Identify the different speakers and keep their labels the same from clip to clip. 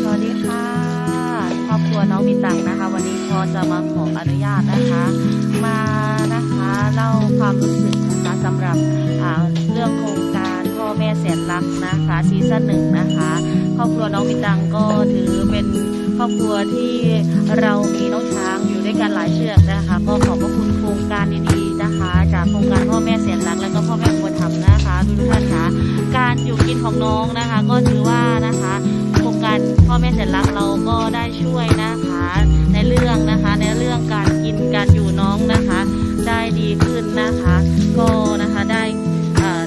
Speaker 1: สวัสดีค่ะครอบครัวน้องมีตังนะคะ วันนี้พอจะมาขออนุญาตนะคะ มานะคะเล่าความรู้สึกนะคะสำหรับเรื่องโครงการพ่อแม่แสนรักนะคะซีซั่นหนึ่งนะคะครอบครัวน้องมีตังก็ถือเป็นครอบครัวที่เรามีน้องช้างอยู่ด้วยกันหลายเชือกนะคะ ก็ขอบพระคุณโครงการดีๆนะคะ จากโครงการพ่อแม่แสนรักและก็พ่อแม่อุปถัมภ์นะคะทุกท่านคะการอยู่กินของน้องนะคะ ก็ถือว่านะคะ การพ่อแม่แสนรักเราก็ได้ช่วยนะคะ ในเรื่องนะคะ ในเรื่องการกินการอยู่น้องนะคะ ได้ดีขึ้นนะคะ ก็นะคะได้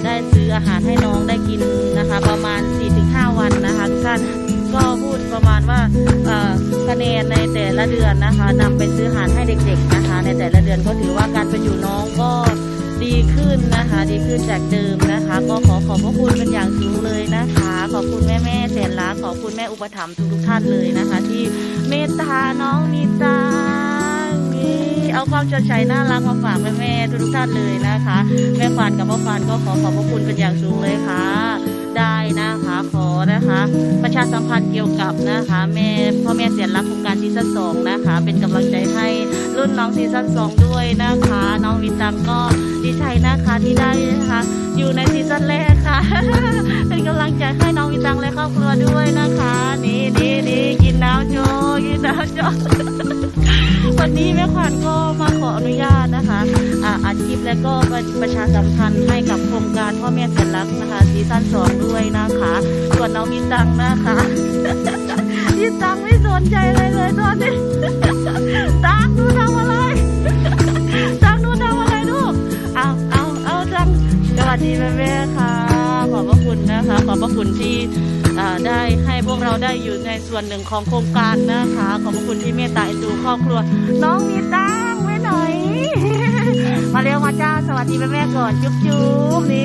Speaker 1: ได้ซื้ออาหารให้น้องได้กินนะคะ ประมาณ 4-5 วันนะคะทุกท่านก็พูดประมาณว่าคะแนนในแต่ละเดือนนะคะนำไปซื้ออาหารให้เด็ก ๆนะคะ ในแต่ละเดือนก็ถือ ขึ้นนะคะ ดีขึ้นจากเดิมนะคะ ก็ขอขอบพระคุณเป็นอย่างสูงเลยนะคะ ขอบคุณแม่แม่แสนรักขอบคุณแม่อุปถัมภ์ทุกๆท่านเลยนะคะ ที่เมตตาน้องมีตานี่เอาความชดใช้น่ารักมาฝากแม่แม่ๆทุกท่านเลยนะคะ แม่ฟานกับพ่อฟานก็ขอขอบพระคุณเป็นอย่างสูงเลยค่ะ ได้นะคะขอนะคะ ประชาสัมพันธ์เกี่ยวกับนะคะ แม่พ่อแม่เสียนรักโครงการซีซั่นสองนะคะ เป็นกำลังใจ รุ่นน้องซีซั่นสองด้วยนะคะ น้องวิตังก็ดีใจนะคะที่ได้นะคะ อยู่ในซีซั่นแรกค่ะ เป็นกำลังใจให้น้องวิตังและครอบครัวด้วยนะคะ นี่นี่นี่กินน้ำโจกินน้ำโจวันนี้แม่ขวัญก็มาขออนุญาตนะคะอาอัดคลิปและก็ประชาสัมพันธ์ให้กับโครงการพ่อแม่เสียนรักนะคะซีซั่นสองด้วยนะคะ ส่วนน้องมีตังนะคะมีตังไม่สนใจอะไรเลย แม่แม่ค่ะ ขอบพระคุณนะคะ ขอบพระคุณที่ได้ให้พวกเราได้อยู่ในส่วนหนึ่งของโครงการนะคะ ขอบพระคุณที่เมตตาเอ็นดูครอบครัว น้องมีตังไว้หน่อย มาเร็วมาจ้า สวัสดีแม่แม่ก่อน จุ๊บจุ๊บนี่